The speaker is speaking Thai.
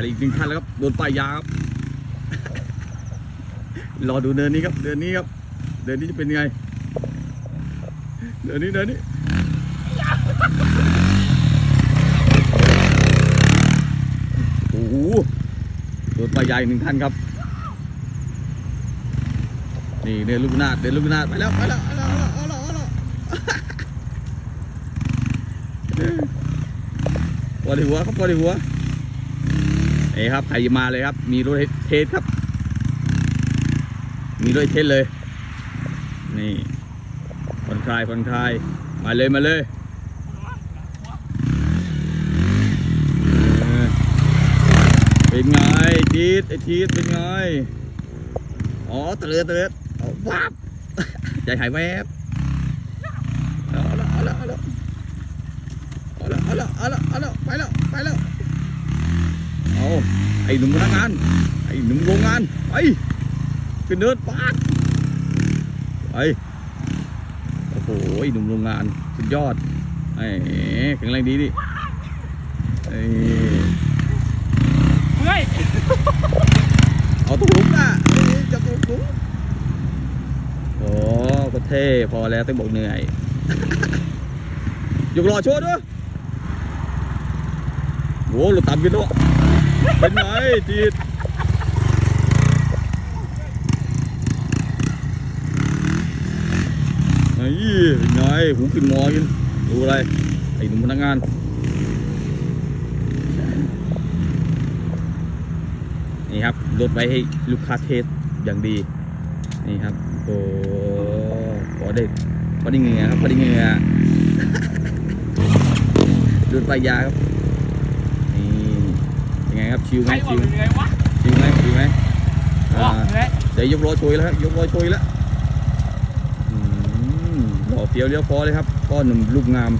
มาอีกหนึ่งคันแล้วครับโดนป้ายยาครับรอดูเดินนี้ครับเดินนี้ครับเดินนี้จะเป็นยังไงเดินนี้เดินนี้โอ้โหโดนป้ายยาอีกหนึ่งคันครับนี่เดินลูกนาดเดินลูกนาดไปแล้วไปแล้วเอาแล้วเอาแล้วเอาแล้วปวดหัวครับปวดหัว เอ้ครับใครมาเลยครับ มีรถเทสครับ มีรถเทสเลย นี่ผ่อนคลายผ่อนคลาย มาเลยมาเลยเป็นไงจีดไอจีดเป็นไง อ๋อเตือเตือเอาวับใจหายแวบเอาละเอาละเอาละเอาละเอาละเอาละเอาละไปแล้วไปแล้ว ไอ้หนุ่มพนักงาน ไอ้หนุ่มโรงงานไปขึ้นเนินปาดไปโอ้โหไอ้หนุ่มโรงงาน สุดยอด ไอ้แข็งแรงดีดิไอ้เฮ้ยเอาตุ้งหลุมนะเอ้ยจับตุ้งหลุมโอ้ก็เท่พอแล้วต้องบอกเหนื่อยยกรอโชว์ด้วยโว้เราต่ำกันด้วย เป็นไงจีดไอ้เป็นไงหูขึ้นงอยินดูอะไร ไอ้หนุ่มพนักงานนี่ครับลดไว้ให้ลูกค้าเทสอย่างดี นี่ครับโอ้พอได้พอได้เงือครับพอได้เงือดูดปลายยาครับ ไงครับชิวไหใคมรบอชิกวเป็นไงวะชิวไหมชิวไหมบออ่ากเหนื่อยเดี๋ยวยกล้อโชยแล้วครับยกล้อโชยแล้วอืมหล่อเฟี้ยวเลี้ยวฟอเลยครับก้อนหนุ่มลูกงาม